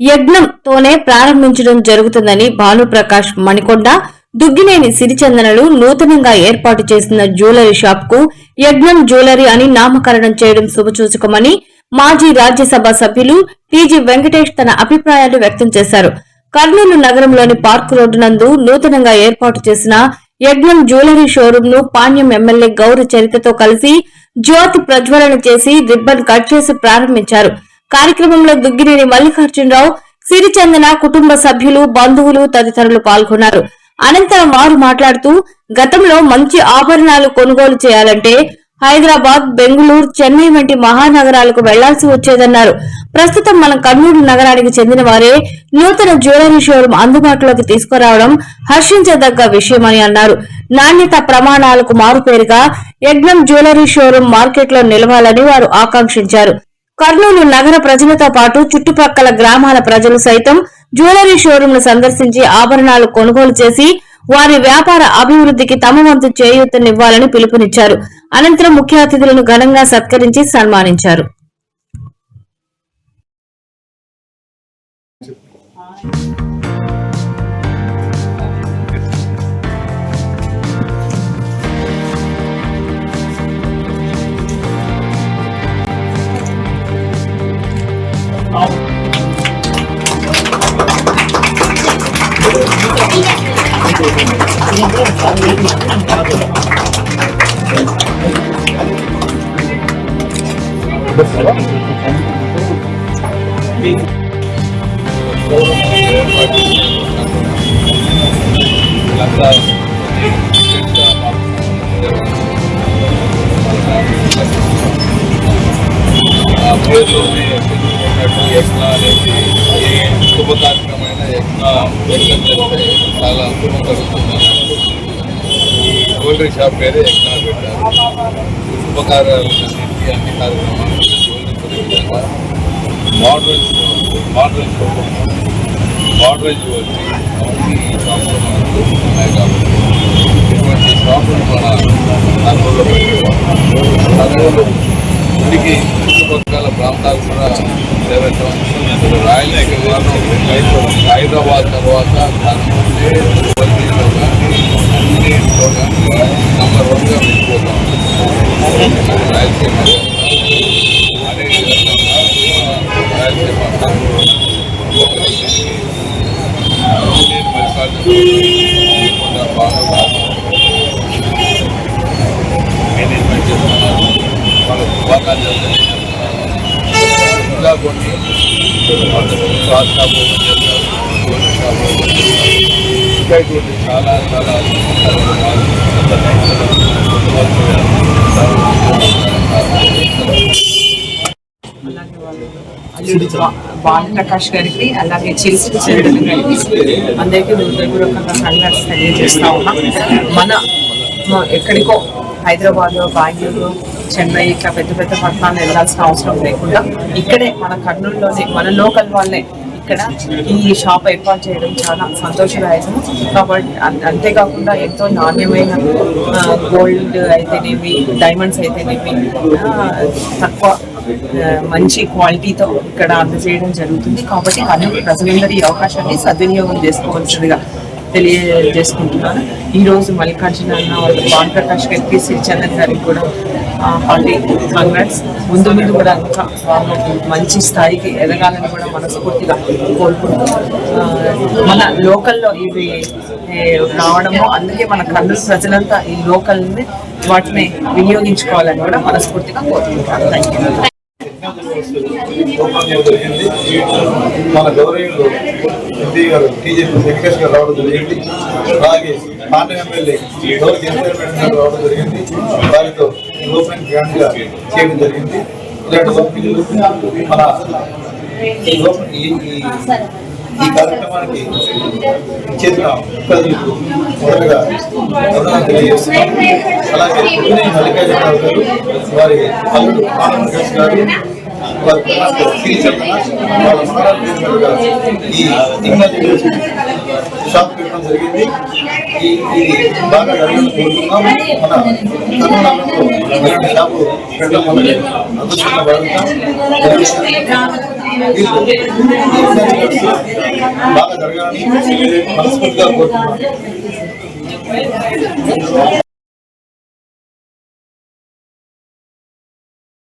యజ్ఞంతోనే ప్రారంభించడం జరుగుతుందని భానుప్రకాష్ మణికొండ దుగ్గినేని సిరిచందనలు నూతనంగా ఏర్పాటు చేసిన జ్యువెలరీ షాప్కు యజ్ఞం జ్యువెలరీ అని నామకరణం చేయడం శుభసూచకమని మాజీ రాజ్యసభ సభ్యులు టీజీ వెంకటేష్ తన అభిప్రాయాలు వ్యక్తం చేశారు. కర్నూలు నగరంలోని పార్క్ రోడ్డు నందు నూతనంగా ఏర్పాటు చేసిన యజ్ఞం జ్యువెలరీ షోరూం ను పాణ్యం ఎమ్మెల్యే గౌర చరితతో కలిసి జ్యోతి ప్రజ్వలన చేసి రిబ్బన్ కట్ చేసి ప్రారంభించారు. కార్యక్రమంలో దుగ్గినేని మల్లికార్జునరావు సిరిచందన కుటుంబ సభ్యులు బంధువులు తదితరులు పాల్గొన్నారు. అనంతరం వారు మాట్లాడుతూ గతంలో మంచి ఆభరణాలు కొనుగోలు చేయాలంటే హైదరాబాద్ బెంగళూరు చెన్నై వంటి మహానగరాలకు వెళ్ళాల్సి వచ్చేదన్నారు. ప్రస్తుతం మన కర్నూలు నగరానికి చెందిన వారే నూతన జ్యువెలరీ షోరూం అందుబాటులోకి తీసుకురావడం హర్షించదగ్గ విషయమని అన్నారు. నాణ్యత ప్రమాణాలకు మారుపేరుగా యజ్ఞం జ్యువెలరీ షోరూం మార్కెట్లో నిలవాలని వారు ఆకాంక్షించారు. కర్నూలు నగర ప్రజలతో పాటు చుట్టుపక్కల గ్రామాల ప్రజలు సైతం జ్యువెలరీ షోరూం ను సందర్శించి ఆభరణాలు కొనుగోలు చేసి వారి వ్యాపార అభివృద్ధికి తమ వంతు చేయూతనివ్వాలని పిలుపునిచ్చారు. అనంతరం ముఖ్య అతిథులను ఘనంగా సత్కరించి సన్మానించారు. యజ్ఞ అనేది ఏ శుభ కార్యక్రమమైన యజ్ఞ యజ్ఞం చేస్తే చాలా శుభం కలుగుతుందని ఈ జ్యువెలరీ షాప్ పేరే యజ్ఞ పెట్టారు. శుభకార్యాలన్నింటి అన్ని కార్యక్రమాలు జ్యువెలరీ విధంగా అవన్నీ ఉన్నాయి కాబట్టి ఇటువంటి షాపులు మన కర్నూలులో పెట్టారు ఇంటికి చుట్టుపక్కల ప్రాంతాలు కూడా చేరటం ఇప్పుడు హైదరాబాద్ తర్వాత కర్నూలు మేనేజ్మెంట్ చేస్తున్నారు వాళ్ళ శుభాకాంక్షలు ఇంకా కొన్ని స్వాస్థ భోజనం చేస్తారు షాప్ ఓపెన్ చేస్తారు ఇంకా ఇటువంటి చాలా చాలా వాళ్ళు అల్లుడు ప్రకాష్ గారికి అలాగే చిల్సి చంద్రన్ గారికి అందరికీ హృదయపూర్వకంగా కంగ్రాట్స్ తెలియజేస్తా ఉన్నాం. మన ఎక్కడికో హైదరాబాద్ బెంగళూరు చెన్నై ఇట్లా పెద్ద పెద్ద పట్టణాలు వెళ్ళాల్సిన అవసరం లేకుండా ఇక్కడే మన కర్నూలులోనే మన లోకల్ వాళ్ళే ఇక్కడ ఈ షాప్ ఏర్పాటు చేయడం చాలా సంతోషదాయకం. కాబట్టి అంతేకాకుండా ఎంతో నాణ్యమైన గోల్డ్ అయితేనేవి డైమండ్స్ అయితేనేవి తక్కువ మంచి క్వాలిటీతో ఇక్కడ అందజేయడం జరుగుతుంది. కాబట్టి కర్నూలు ప్రజలందరూ ఈ అవకాశాన్ని సద్వినియోగం చేసుకోవచ్చుగా తెలియజేసుకుంటున్నాను. ఈ రోజు మల్లికార్జున అన్న వాళ్ళు భాన్ ప్రకాష్ గారికి శ్రీచందన్ గారికి కూడా హార్టీ కంగ్రాట్స్. ముందు ముందు కూడా ఇంకా మంచి స్థాయికి ఎదగాలని కూడా మనస్ఫూర్తిగా కోరుకుంటున్నాం మన లోకల్లో ఇవి రావడము అందుకే మన కర్నూలు ప్రజలంతా ఈ లోకల్ని వాటిని వినియోగించుకోవాలని కూడా మనస్ఫూర్తిగా కోరుకుంటున్నాను. థ్యాంక్ యూ జరిగింది మన గౌరవీయులు ఎంపీ గారు టీజేపీ వెంకటేష్ గారు రావడం జరిగింది అలాగే పాండ్య ఎమ్మెల్యే గౌరవ చంద్రబాబు గారు రావడం జరిగింది వారితో ఓపెన్ గ్రాండ్గా చేయడం జరిగింది ఇలాంటి ఓపెనింగ్లు మన ఈ కార్యక్రమానికి చేసిన ప్రజలకు మొదటగా అభినందనలు తెలియజేస్తున్నాం అలాగే మల్లికార్జున మల్లికార్జునరావు గారు వారి అల్లుడు ఆనంద్ ప్రకాష్ గారు ఈ ఇంగ్లాండ్ షాప్ పెట్టడం జరిగింది ఇది బాగా జరగాలని కోరుతున్నాం మన షాపు పెట్టడం వల్ల అదృష్టంగా పడుతున్నాం బాగా జరగాలని మనస్ఫూర్తిగా కోరుతున్నాం